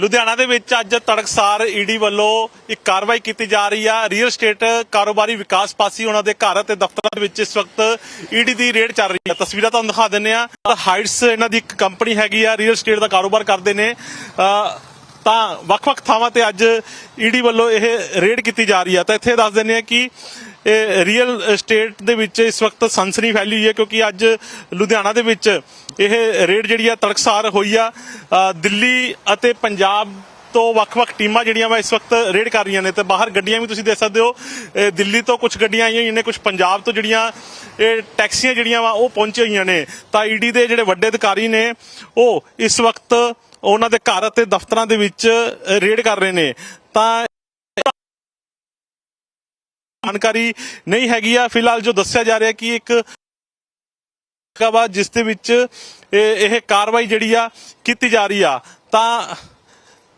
ਲੁਧਿਆਣਾ ਦੇ ਵਿੱਚ ਅੱਜ ਤੜਕਸਾਰ ਈਡੀ ਵੱਲੋਂ ਇੱਕ ਕਾਰਵਾਈ ਕੀਤੀ ਜਾ ਰਹੀ ਆ। ਰੀਅਲ ਸਟੇਟ ਕਾਰੋਬਾਰੀ ਵਿਕਾਸ ਪਾਸੀ ਉਹਨਾਂ ਦੇ ਘਰ ਅਤੇ ਦਫ਼ਤਰਾਂ ਦੇ ਵਿੱਚ ਇਸ ਵਕਤ ਈਡੀ ਦੀ ਰੇਡ ਚੱਲ ਰਹੀ ਹੈ ਤਸਵੀਰਾਂ ਤੁਹਾਨੂੰ ਦਿਖਾ ਦਿੰਨੇ ਆ। ਹਾਈਟਸ ਇਹਨਾਂ ਦੀ ਇੱਕ ਕੰਪਨੀ ਹੈਗੀ ਆ। ਰੀਅਲ ਸਟੇਟ ਦਾ ਕਾਰੋਬਾਰ ਕਰਦੇ ਨੇ। ਤਾਂ ਵੱਖ-ਵੱਖ ਥਾਵਾਂ ਤੇ ਅੱਜ ਈਡੀ ਵੱਲੋਂ ਇਹ ਰੇਡ ਕੀਤੀ ਜਾ ਰਹੀ ਆ। ਤਾਂ ਇੱਥੇ ਦੱਸ ਦਿੰਨੇ ਆ ਕਿ ਇਹ ਰੀਅਲ ਸਟੇਟ ਦੇ ਵਿੱਚ ਇਸ ਵਕਤ ਸਨਸਨੀ ਫੈਲੀ ਹੋਈ ਹੈ ਕਿਉਂਕਿ ਅੱਜ ਲੁਧਿਆਣਾ ਦੇ ਵਿੱਚ ਇਹ ਰੇਡ ਜਿਹੜੀ ਆ ਤੜਕਸਾਰ ਹੋਈ ਆ। ਦਿੱਲੀ ਅਤੇ ਪੰਜਾਬ ਤੋਂ ਵੱਖ-ਵੱਖ ਟੀਮਾਂ ਜਿਹੜੀਆਂ ਵਾ ਇਸ ਵਕਤ ਰੇਡ ਕਰ ਰਹੀਆਂ ਨੇ ਤੇ ਬਾਹਰ ਗੱਡੀਆਂ ਵੀ ਤੁਸੀਂ ਦੇਖ ਸਕਦੇ ਹੋ। ਦਿੱਲੀ ਤੋਂ ਕੁਝ ਗੱਡੀਆਂ ਆਈਆਂ ਹੋਈਆਂ ਨੇ ਕੁਝ ਪੰਜਾਬ ਤੋਂ ਜਿਹੜੀਆਂ ਇਹ ਟੈਕਸੀਆਂ ਜਿਹੜੀਆਂ ਵਾ ਉਹ ਪਹੁੰਚੀਆਂ ਹੋਈਆਂ ਨੇ। ਤਾਂ ਈਡੀ ਦੇ ਜਿਹੜੇ ਵੱਡੇ ਅਧਿਕਾਰੀ ਨੇ, ਉਹ ਇਸ ਵਕਤ ਉਹਨਾਂ ਦੇ ਘਰ ਅਤੇ ਦਫ਼ਤਰਾਂ ਦੇ ਵਿੱਚ ਰੇਡ ਕਰ ਰਹੇ ਨੇ। ਤਾਂ ਜਾਣਕਾਰੀ ਨਹੀਂ ਹੈਗੀ ਆ। ਫਿਲਹਾਲ ਜੋ ਦੱਸਿਆ ਜਾ ਰਿਹਾ ਕਿ ਇੱਕ ਹੈਗਾ ਵਾ ਜਿਸ ਦੇ ਵਿੱਚ ਇਹ ਕਾਰਵਾਈ ਜਿਹੜੀ ਆ ਕੀਤੀ ਜਾ ਰਹੀ ਆ ਤਾਂ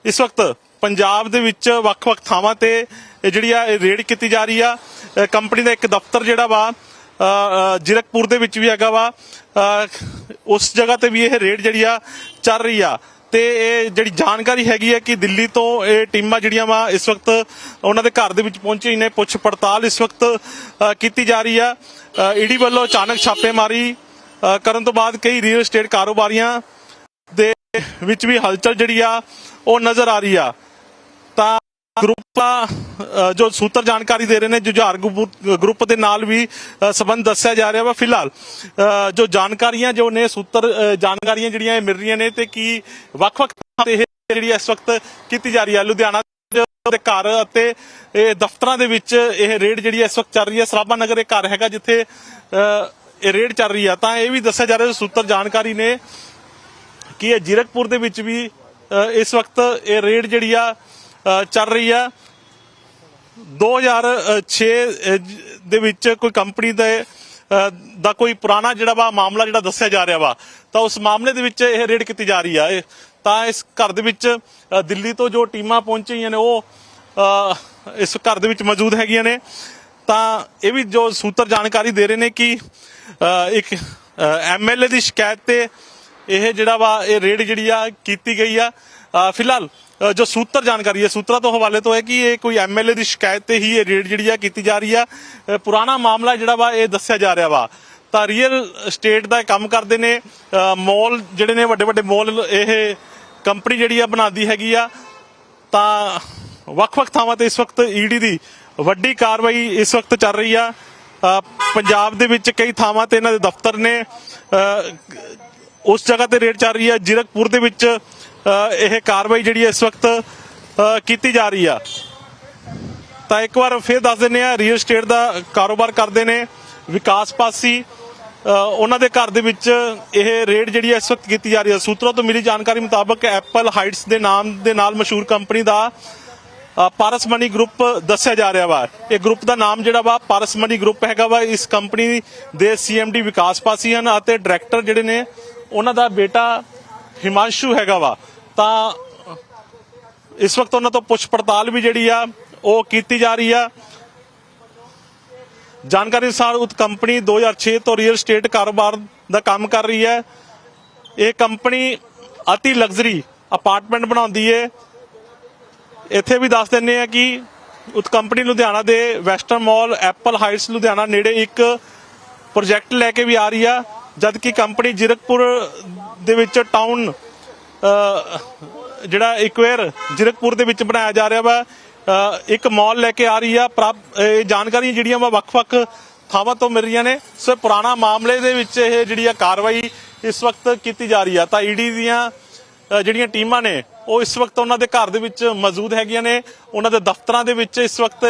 ਇਸ ਵਕਤ ਪੰਜਾਬ ਦੇ ਵਿੱਚ ਵੱਖ-ਵੱਖ ਥਾਵਾਂ ਤੇ ਜਿਹੜੀ ਆ ਇਹ ਰੇਡ ਕੀਤੀ ਜਾ ਰਹੀ ਆ। ਕੰਪਨੀ ਦਾ ਇੱਕ ਦਫ਼ਤਰ ਜਿਹੜਾ ਵਾ ਅ, ਜ਼ਿਰਕਪੁਰ ਦੇ ਵਿੱਚ ਵੀ ਹੈਗਾ ਵਾ। ਉਸ ਜਗ੍ਹਾ ਤੇ ਵੀ ਇਹ ਰੇਡ ਜਿਹੜੀ ਆ ਚੱਲ ਰਹੀ ਆ। ਤੇ ਇਹ ਜਿਹੜੀ ਜਾਣਕਾਰੀ ਹੈਗੀ ਹੈ ਕਿ ਦਿੱਲੀ ਤੋਂ ਇਹ ਟੀਮਾਂ ਜਿਹੜੀਆਂ ਵਾ ਇਸ ਵਕਤ ਉਹਨਾਂ ਦੇ ਘਰ ਦੇ ਵਿੱਚ ਪਹੁੰਚੀ ਨੇ ਪੁੱਛ ਪੜਤਾਲ ਇਸ ਵਕਤ ਕੀਤੀ ਜਾ ਰਹੀ ਆ ਈਡੀ ਵੱਲੋਂ ਅਚਾਨਕ ਛਾਪੇਮਾਰੀ ਕਰਨ ਤੋਂ ਬਾਅਦ ਕਈ ਰੀਅਲ ਏਸਟੇਟ ਕਾਰੋਬਾਰੀਆਂ ਦੇ ਵਿੱਚ ਵੀ ਹਲਚਲ ਜਿਹੜੀ ਆ, ਉਹ ਨਜ਼ਰ ਆ ਰਹੀ ਆ। ਗਰੁੱਪ ਜੋ ਸੂਤਰ ਜਾਣਕਾਰੀ ਦੇ ਰਹੇ ਨੇ ਜੁਝਾਰ ਗਰੁੱਪ- ਦੇ ਨਾਲ ਵੀ ਸਬੰਧ ਦੱਸਿਆ ਜਾ ਰਿਹਾ ਵਾ। ਫਿਲਹਾਲ ਜੋ ਜਾਣਕਾਰੀਆਂ ਜੋ ਨੇ ਸੂਤਰ ਜਾਣਕਾਰੀਆਂ ਜਿਹੜੀਆਂ ਇਹ ਮਿਲ ਰਹੀਆਂ ਨੇ ਤੇ ਕੀ ਵੱਖ-ਵੱਖ ਤੇ ਇਹ ਜਿਹੜੀ ਇਸ ਵਕਤ ਕੀਤੀ ਜਾ ਰਹੀ ਹੈ। ਲੁਧਿਆਣਾ ਦੇ ਘਰ ਅਤੇ ਇਹ ਦਫ਼ਤਰਾਂ ਦੇ ਵਿੱਚ ਇਹ ਰੇਡ ਜਿਹੜੀ ਇਸ ਵਕਤ ਚੱਲ ਰਹੀ ਹੈ। ਸਰਾਭਾ ਨਗਰ ਇਹ ਘਰ ਹੈਗਾ ਜਿੱਥੇ ਅ, ਇਹ ਰੇਡ ਚੱਲ ਰਹੀ ਆ। ਤਾਂ ਇਹ ਵੀ ਦੱਸਿਆ ਜਾ ਰਿਹਾ ਸੂਤਰ ਜਾਣਕਾਰੀ ਨੇ ਕਿ ਇਹ ਜੀਰਕਪੁਰ ਦੇ ਵਿੱਚ ਵੀ ਇਸ ਵਕਤ ਇਹ ਰੇਡ ਜਿਹੜੀ ਆ ਚੱਲ ਰਹੀ ਆ। 2006 ਅ, ਜ- ਦੇ ਵਿੱਚ ਕੋਈ ਕੰਪਨੀ ਦੇ ਦਾ ਕੋਈ ਪੁਰਾਣਾ ਜਿਹੜਾ ਵਾ ਮਾਮਲਾ ਜਿਹੜਾ ਦੱਸਿਆ ਜਾ ਰਿਹਾ ਵਾ ਤਾਂ ਉਸ ਮਾਮਲੇ ਦੇ ਵਿੱਚ ਇਹ ਰੇਡ ਕੀਤੀ ਜਾ ਰਹੀ ਆ। ਇਹ ਤਾਂ ਇਸ ਘਰ ਦੇ ਵਿੱਚ ਦਿੱਲੀ ਤੋਂ ਜੋ ਟੀਮਾਂ ਪਹੁੰਚੀਆਂ ਨੇ ਉਹ ਇਸ ਘਰ ਦੇ ਵਿੱਚ ਮੌਜੂਦ ਹੈਗੀਆਂ ਨੇ। ਤਾਂ ਇਹ ਵੀ ਜੋ ਸੂਤਰ ਜਾਣਕਾਰੀ ਦੇ ਰਹੇ ਨੇ ਕਿ ਅ, ਇੱਕ ਐਮਐਲਏ ਦੀ ਸ਼ਿਕਾਇਤ ਤੇ ਇਹ ਜਿਹੜਾ ਵਾ ਇਹ ਰੇਡ ਜਿਹੜੀ ਆ ਕੀਤੀ ਗਈ ਆ। ਫਿਲਹਾਲ ਜੋ ਸੂਤਰ ਜਾਣਕਾਰੀ ਹੈ, ਸੂਤਰਾਂ ਤੋਂ ਹਵਾਲੇ ਤੋਂ ਹੈ ਕਿ ਇਹ ਕੋਈ ਐਮਐਲਏ ਦੀ ਸ਼ਿਕਾਇਤ ਤੇ ਹੀ ਇਹ ਰੇਡ ਜਿਹੜੀ ਆ ਕੀਤੀ ਜਾ ਰਹੀ ਆ। ਪੁਰਾਣਾ ਮਾਮਲਾ ਜਿਹੜਾ ਵਾ, ਇਹ ਦੱਸਿਆ ਜਾ ਰਿਹਾ ਵਾ। ਤਾਂ ਰੀਅਲ ਸਟੇਟ ਦਾ ਕੰਮ ਕਰਦੇ ਨੇ ਮਾਲ ਜਿਹੜੇ ਨੇ, ਵੱਡੇ ਵੱਡੇ ਮਾਲ ਇਹ ਕੰਪਨੀ ਜਿਹੜੀ ਆ ਬਣਾਉਂਦੀ ਹੈਗੀ ਆ। ਤਾਂ ਵੱਖ-ਵੱਖ ਥਾਵਾਂ ਤੇ ਇਸ ਵਕਤ ਈਡੀ ਦੀ ਵੱਡੀ ਕਾਰਵਾਈ ਇਸ ਵਕਤ ਚੱਲ ਰਹੀ ਆ। ਪੰਜਾਬ ਦੇ ਵਿੱਚ ਕਈ ਥਾਵਾਂ ਤੇ ਇਹਨਾਂ ਦੇ ਦਫ਼ਤਰ ਨੇ। ਉਸ ਜਗ੍ਹਾ ਤੇ ਰੇਡ ਚੱਲ ਰਹੀ ਆ। ਜਿਰਕਪੁਰ ਦੇ ਵਿੱਚ ਇਹ ਕਾਰਵਾਈ ਜਿਹੜੀ ਇਸ ਵਕਤ ਕੀਤੀ ਜਾ ਰਹੀ ਆ। ਤਾਂ ਇੱਕ ਵਾਰ ਫਿਰ ਦੱਸ ਦਿੰਨੇ ਆ ਰੀਅਲ ਸਟੇਟ ਦਾ ਕਾਰੋਬਾਰ ਕਰਦੇ ਨੇ, ਵਿਕਾਸ ਪਾਸੀ ਉਹਨਾਂ ਦੇ ਘਰ ਦੇ ਵਿੱਚ ਇਹ ਰੇਡ ਜਿਹੜੀ ਹੈ ਇਸ ਵਕਤ ਕੀਤੀ ਜਾ ਰਹੀ ਹੈ ਸੂਤਰਾਂ ਤੋਂ ਮਿਲੀ ਜਾਣਕਾਰੀ ਮੁਤਾਬਕ ਐਪਲ ਹਾਈਟਸ ਦੇ ਨਾਮ ਦੇ ਨਾਲ ਮਸ਼ਹੂਰ ਕੰਪਨੀ ਦਾ ਪਾਰਸ ਮਨੀ ਗਰੁੱਪ ਦੱਸਿਆ ਜਾ ਰਿਹਾ ਵਾ। ਇਹ ਗਰੁੱਪ ਦਾ ਨਾਮ ਜਿਹੜਾ ਵਾ ਪਾਰਸ ਮਨੀ ਗਰੁੱਪ ਹੈਗਾ ਵਾ। ਇਸ ਕੰਪਨੀ ਦੇ ਸੀਐਮਡੀ ਵਿਕਾਸ ਪਾਸੀ ਹਨ ਅਤੇ ਡਾਇਰੈਕਟਰ ਜਿਹੜੇ ਨੇ, ਉਹਨਾਂ ਦਾ ਬੇਟਾ ਹਿਮਾਂਸ਼ੂ ਹੈਗਾ ਵਾ। ਤਾਂ ਇਸ ਵਕਤ ਉਹਨਾਂ ਤੋਂ ਪੁੱਛ ਪੜਤਾਲ ਵੀ ਜਿਹੜੀ ਆ, ਉਹ ਕੀਤੀ ਜਾ ਰਹੀ ਆ। ਜਾਣਕਾਰੀ ਅਨੁਸਾਰ ਉਤ ਕੰਪਨੀ 2006 ਤੋਂ ਰੀਅਲ ਸਟੇਟ ਕਾਰੋਬਾਰ ਦਾ ਕੰਮ ਕਰ ਰਹੀ ਹੈ। ਇਹ ਕੰਪਨੀ ਅਤੀ ਲਗਜ਼ਰੀ ਅਪਾਰਟਮੈਂਟ ਬਣਾਉਂਦੀ ਏ। ਇੱਥੇ ਵੀ ਦੱਸ ਦਿੰਨੇ ਆ ਕਿ ਉਤ ਕੰਪਨੀ ਲੁਧਿਆਣਾ ਦੇ Western Mall Apple Heights Ludhiana ਨੇੜੇ ਇੱਕ ਪ੍ਰੋਜੈਕਟ ਲੈ ਕੇ ਵੀ ਆ ਰਹੀ ਆ ਜਦ ਕਿ ਕੰਪਨੀ ਜਿਰਕਪੁਰ ਦੇ ਵਿੱਚ ਟਾਊਨ ਜਿਹੜਾ ਇਕਵੇਅਰ ਜਿਰਕਪੁਰ ਦੇ ਵਿੱਚ ਬਣਾਇਆ ਜਾ ਰਿਹਾ ਵਾ ਇੱਕ ਮਾਲ ਲੈ ਕੇ ਆ ਰਹੀ ਆ, ਪ੍ਰਾਪ- ਇਹ ਜਾਣਕਾਰੀਆਂ ਜਿਹੜੀਆਂ ਵਾ ਵੱਖ-ਵੱਖ ਥਾਵਾਂ ਤੋਂ ਮਿਲ ਰਹੀਆਂ ਨੇ। ਸੋ ਇਹ ਪੁਰਾਣਾ ਮਾਮਲੇ ਦੇ ਵਿੱਚ ਇਹ ਜਿਹੜੀ ਆ ਕਾਰਵਾਈ ਇਸ ਵਕਤ ਕੀਤੀ ਜਾ ਰਹੀ ਆ। ਤਾਂ ਈਡੀ ਦੀਆਂ ਜਿਹੜੀਆਂ ਟੀਮਾਂ ਨੇ, ਉਹ ਇਸ ਵਕਤ ਉਹਨਾਂ ਦੇ ਘਰ ਦੇ ਵਿੱਚ ਮੌਜੂਦ ਹੈਗੀਆਂ ਨੇ। ਉਹਨਾਂ ਦੇ ਦਫ਼ਤਰਾਂ ਦੇ ਵਿੱਚ ਇਸ ਵਕਤ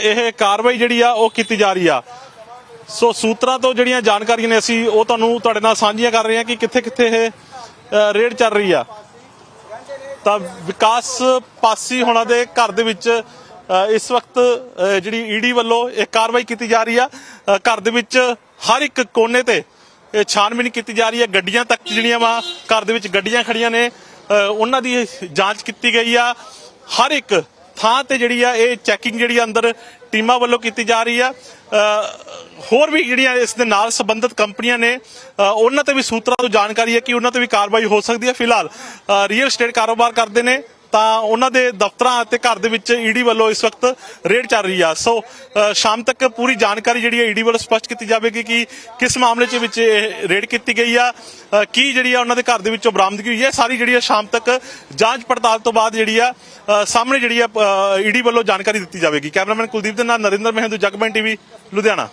ਇਹ ਕਾਰਵਾਈ ਜਿਹੜੀ ਆ, ਉਹ ਕੀਤੀ ਜਾ ਰਹੀ ਆ। ਸੋ ਸੂਤਰਾਂ ਤੋਂ ਜਿਹੜੀਆਂ ਜਾਣਕਾਰੀਆਂ ਨੇ ਅਸੀਂ, ਉਹ ਤੁਹਾਨੂੰ ਤੁਹਾਡੇ ਨਾਲ ਸਾਂਝੀਆਂ ਕਰ ਰਹੇ ਹਾਂ ਕਿ ਕਿੱਥੇ ਕਿੱਥੇ ਇਹ ਰੇਡ ਚੱਲ ਰਹੀ ਆ। ਤਾਂ ਵਿਕਾਸ ਪਾਸੀ ਹੋਣਾ ਦੇ ਘਰ ਦੇ ਵਿੱਚ ਇਸ ਵਕਤ ਅ, ਜਿਹੜੀ ਈਡੀ ਵੱਲੋਂ ਇਹ ਕਾਰਵਾਈ ਕੀਤੀ ਜਾ ਰਹੀ ਆ। ਘਰ ਦੇ ਵਿੱਚ ਹਰ ਇੱਕ ਕੋਨੇ ਤੇ ਇਹ ਛਾਨਬੀਨ ਕੀਤੀ ਜਾ ਰਹੀ ਹੈ ਗੱਡੀਆਂ ਤੱਕ ਜਿਹੜੀਆਂ ਵਾ ਘਰ ਦੇ ਵਿੱਚ ਗੱਡੀਆਂ ਖੜੀਆਂ ਨੇ। ਉਹਨਾਂ ਦੀ ਜਾਂਚ ਕੀਤੀ ਗਈ ਆ। ਹਰ ਇੱਕ ਥਾਂ ਤੇ ਜਿਹੜੀ ਆ ਇਹ ਚੈਕਿੰਗ ਜਿਹੜੀ ਆ ਅੰਦਰ ਟੀਮਾਂ ਵੱਲੋਂ ਕੀਤੀ ਜਾ ਰਹੀ ਆ। ਹੋਰ ਵੀ ਜਿਹੜੀਆਂ ਇਸ ਦੇ ਨਾਲ ਸੰਬੰਧਿਤ ਕੰਪਨੀਆਂ ਨੇ ਉਹਨਾਂ ਤੇ ਵੀ ਸੂਤਰਾਂ ਤੋਂ ਜਾਣਕਾਰੀ ਹੈ ਕਿ ਉਹਨਾਂ ਤੇ ਵੀ ਕਾਰਵਾਈ ਹੋ ਸਕਦੀ ਹੈ ਫਿਲਹਾਲ। ਰੀਅਲ ਸਟੇਟ ਕਾਰੋਬਾਰ ਕਰਦੇ ਨੇ। ਤਾਂ ਉਹਨਾਂ ਦੇ ਦਫ਼ਤਰਾਂ ਅਤੇ ਘਰ ਦੇ ਵਿੱਚ ਈਡੀ ਵੱਲੋਂ ਇਸ ਵਕਤ ਰੇਡ ਚੱਲ ਰਹੀ ਆ। ਸੋ ਸ਼ਾਮ ਤੱਕ ਪੂਰੀ ਜਾਣਕਾਰੀ ਜਿਹੜੀ ਹੈ ਈਡੀ ਵੱਲੋਂ ਸਪਸ਼ਟ ਕੀਤੀ ਜਾਵੇਗੀ ਕਿ ਕਿਸ ਮਾਮਲੇ 'ਚ ਵਿੱਚ ਇਹ ਰੇਡ ਕੀਤੀ ਗਈ ਆ। ਕੀ ਜਿਹੜੀ ਆ ਉਹਨਾਂ ਦੇ ਘਰ ਦੇ ਵਿੱਚੋਂ ਬਰਾਮਦਗੀ ਹੋਈ ਹੈ। ਸਾਰੀ ਜਿਹੜੀ ਆ ਸ਼ਾਮ ਤੱਕ ਜਾਂਚ ਪੜਤਾਲ ਤੋਂ ਬਾਅਦ ਜਿਹੜੀ ਆ ਸਾਹਮਣੇ ਜਿਹੜੀ ਆ ਈਡੀ ਵੱਲੋਂ ਜਾਣਕਾਰੀ ਦਿੱਤੀ ਜਾਵੇਗੀ। ਕੈਮਰਾਮੈਨ ਕੁਲਦੀਪ ਦੇ ਨਾਲ ਨਰਿੰਦਰ ਮਹਿੰਦੂ, ਜਗਮੈਨ ਟੀਵੀ, ਲੁਧਿਆਣਾ।